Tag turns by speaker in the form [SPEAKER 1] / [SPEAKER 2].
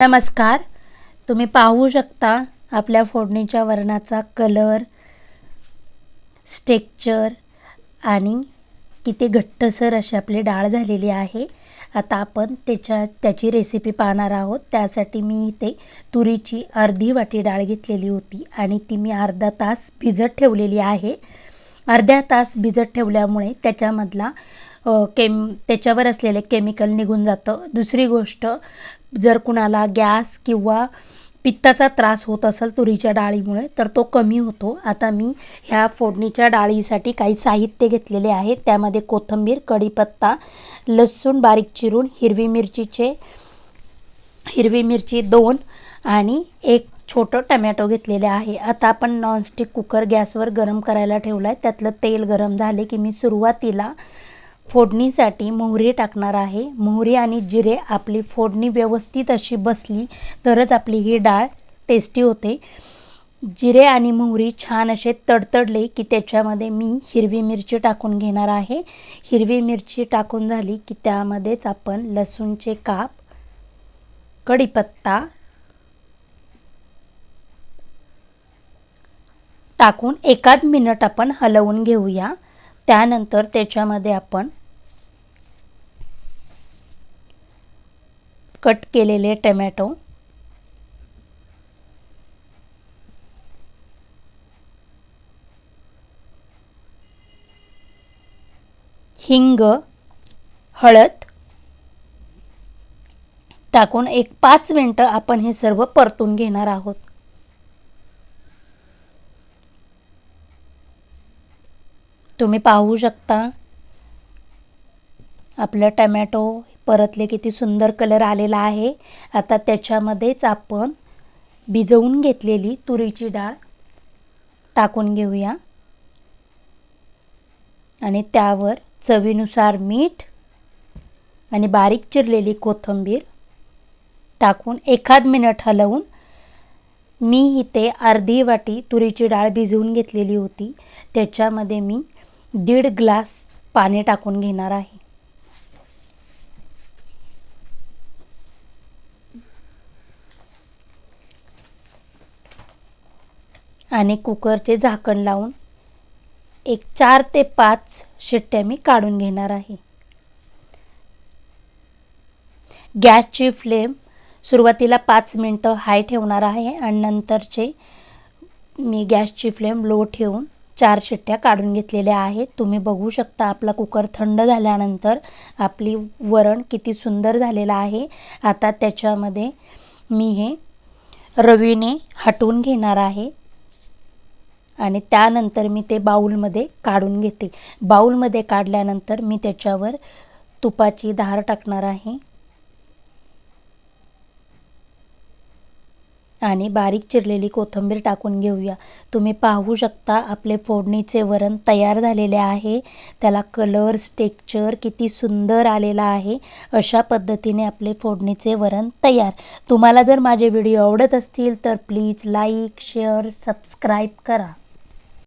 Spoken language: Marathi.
[SPEAKER 1] नमस्कार. तुम्ही पाहू शकता आपल्या फोडणीच्या वरणाचा कलर स्टेक्चर आणि किती घट्टसर अशी आपली डाळ झालेली आहे. आता आपण त्याच्या त्याची रेसिपी पाहणार आहोत. त्यासाठी मी इथे तुरीची अर्धी वाटी डाळ घेतलेली होती आणि ती मी अर्धा तास भिजत ठेवलेली आहे. अर्ध्या तास भिजत ठेवल्यामुळे त्याच्यामधला केम त्याच्यावर असलेले केमिकल निघून जातं. दुसरी गोष्ट जर कुणाला गॅस किंवा पित्ताचा त्रास होत असेल तुरीच्या डाळीमुळे तर तो कमी होतो. आता मी ह्या फोडणीच्या डाळीसाठी काही साहित्य घेतलेले आहे. त्यामध्ये कोथिंबीर कढीपत्ता लसूण बारीक चिरून हिरवी मिरचीचे हिरवी मिरची दोन आणि एक छोटं टमॅटो घेतलेले आहे. आता आपण नॉनस्टिक कुकर गॅसवर गरम करायला ठेवला आहे त्यातलं तेल गरम झाले की मी सुरुवातीला फोडणीसाठी मोहरी टाकणार आहे. मोहरी आणि जिरे आपली फोडणी व्यवस्थित अशी बसली तरच आपली ही डाळ टेस्टी होते. जिरे आणि मोहरी छान असे तडतडले की त्याच्यामध्ये मी हिरवी मिरची टाकून घेणार आहे. हिरवी मिरची टाकून झाली की त्यामध्येच आपण लसूणचे काप कढीपत्ता टाकून एकाद मिनिट आपण हलवून घेऊया. त्यानंतर त्याच्यामध्ये आपण कट केलेले टमॅटो. हिंग हळद टाकून एक पाच मिनटं आपण हे सर्व परतून घेणार आहोत. तुम्ही पाहू शकता. आपलं टमॅटो परतले किती सुंदर कलर आलेला आहे. आता त्याच्यामध्येच आपण भिजवून घेतलेली तुरीची डाळ टाकून घेऊया. आणि त्यावर चवीनुसार मीठ आणि बारीक चिरलेली कोथिंबीर टाकून एखाद मिनिट हलवून मी इथे अर्धी वाटी तुरीची डाळ भिजवून घेतलेली होती. त्याच्यामध्ये मी दीड ग्लास पाणी टाकून घेणार आहे. आणि कुकरचे झाकण लावून एक चार ते पाच शिट्ट्या मी काढून घेणार आहे. गॅसची फ्लेम सुरुवातीला पाच मिनटं हाय ठेवणार आहे आणि नंतरचे मी गॅसची फ्लेम लो ठेवून चार शिट्ट्या काढून घेतलेल्या आहेत. तुम्ही बघू शकता आपला कुकर थंड झाल्यानंतर आपली वरण किती सुंदर झालेलं आहे. आता त्याच्यामध्ये मी हे रवीने हटवून घेणार आहे. आणि त्यानंतर मी ते बाऊलमध्ये काढून घेते. बाऊलमध्ये काढल्यानंतर मी त्याच्यावर तुपाची धार टाकणार आहे. आणि बारीक चिरलेली कोथिंबीर टाकून घेऊया. तुम्ही पाहू शकता आपले फोडणीचे वरण तयार झालेले आहे. त्याला कलर स्टेक्चर किती सुंदर आलेला आहे. अशा पद्धतीने आपले फोडणीचे वरण तयार. तुम्हाला जर माझे व्हिडिओ आवडत असतील तर प्लीज लाईक शेअर सबस्क्राईब करा.